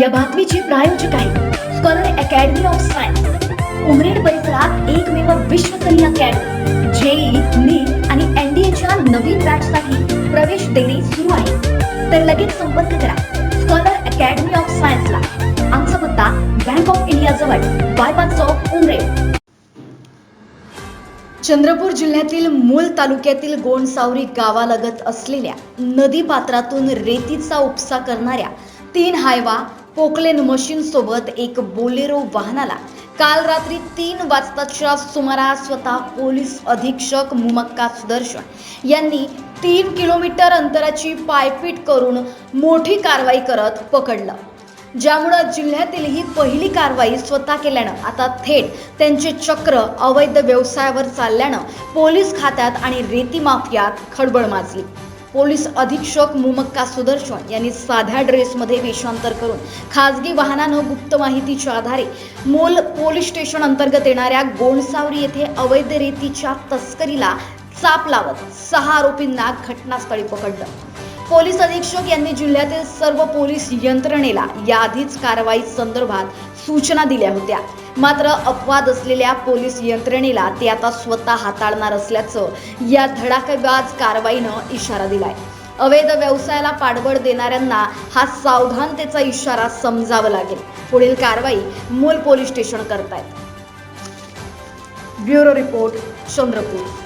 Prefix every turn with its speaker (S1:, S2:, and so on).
S1: या बातमीचे प्रायोजक आहे Scholar Academy of Science. Umred परिसरात एकमेव विश्वस्तरीय अकॅडमी जेई नीट आणि एनडीएच्या नवीन बॅचसाठी प्रवेश देणे सुरू आहे. तर लगेच संपर्क करा. स्कॉलर अकॅडमी ऑफ सायन्सला आमचा पत्ता बँक ऑफ इंडिया जवळ बायपास चौक उमरेड. चंद्रपूर जिल्ह्यातील मूल तालुक्यातील गोंडसावरी गावालगत असलेल्या नदी पात्रातून रेतीचा उपसा करणाऱ्या तीन हायवा पोकलेन मशीन सोबत एक बोलेरो वाहनाला काल रात्री तीन वाजताच्या सुमारास स्वतः पोलीस अधीक्षक मुमक्का सुदर्शन यांनी तीन किलोमीटर अंतराची पायपीट करून मोठी कारवाई करत पकडलं. ज्यामुळं जिल्ह्यातील ही पहिली कारवाई स्वतः केल्यानं आता थेट त्यांचे चक्र अवैध व्यवसायावर चालल्यानं पोलीस खात्यात आणि रेती माफियात खळबळ माजली. पोलीस अधीक्षक मुमक्का सुदर्शन यांनी साध्या ड्रेसमध्ये वेषांतर करून खासगी वाहनानं गुप्त माहितीच्या आधारे मोल पोलीस स्टेशन अंतर्गत येणाऱ्या गोंडसावरी येथे अवैध रेतीच्या तस्करीला चाप लावत सहा आरोपींना घटनास्थळी पकडलं. पोलीस अधीक्षक यांनी जिल्ह्यातील सर्व पोलीस यंत्रणेला याआधीच कारवाई संदर्भात सूचना दिल्या होत्या. मात्र अपवाद असलेल्या पोलीस यंत्रणेला ते आता स्वतः हाताळणार असल्याचं या धडाकेबाज कारवाईनं इशारा दिलाय. अवैध व्यवसायाला पाठबळ देणाऱ्यांना हा सावधानतेचा इशारा समजावा लागेल. पुढील कारवाई मूल पोलीस स्टेशन करतायत. Bureau report Chandrapur.